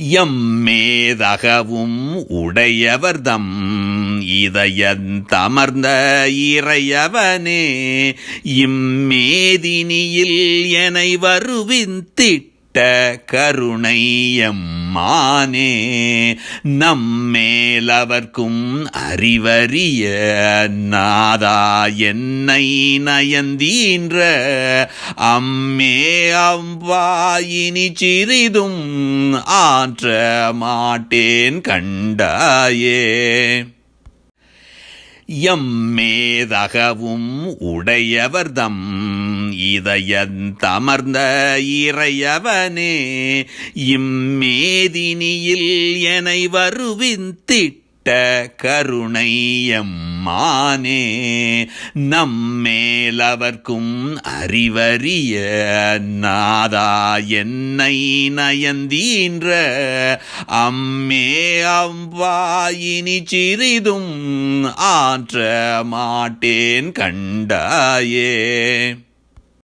எம்மேதகவும் உடையவர்தம் இதயந்தமர்ந்த இறையவனே இம்மேதினியில் என வருவின் திட்ட கருணையம். மானே நம்மேலவர்க்கும் அறிவறிய நாதா என்னை நயந்தீன்ற அம்மே அவ்வாயினி சிறிதும் ஆற்ற மாட்டேன் கண்டாயே. எம்மேதகவும் உடையவர்தம் இதயந்தமர்ந்த இறையவனே இம்மேதினியில் என வருவிந்திட்ட கருணையம்மானே நம்மேலவர்க்கும் அறிவறிய நாதா என்னை நயந்தீன்ற அம்மே அவ்வாயினி சிறிதும் ஆற்ற மாட்டேன் கண்டாயே.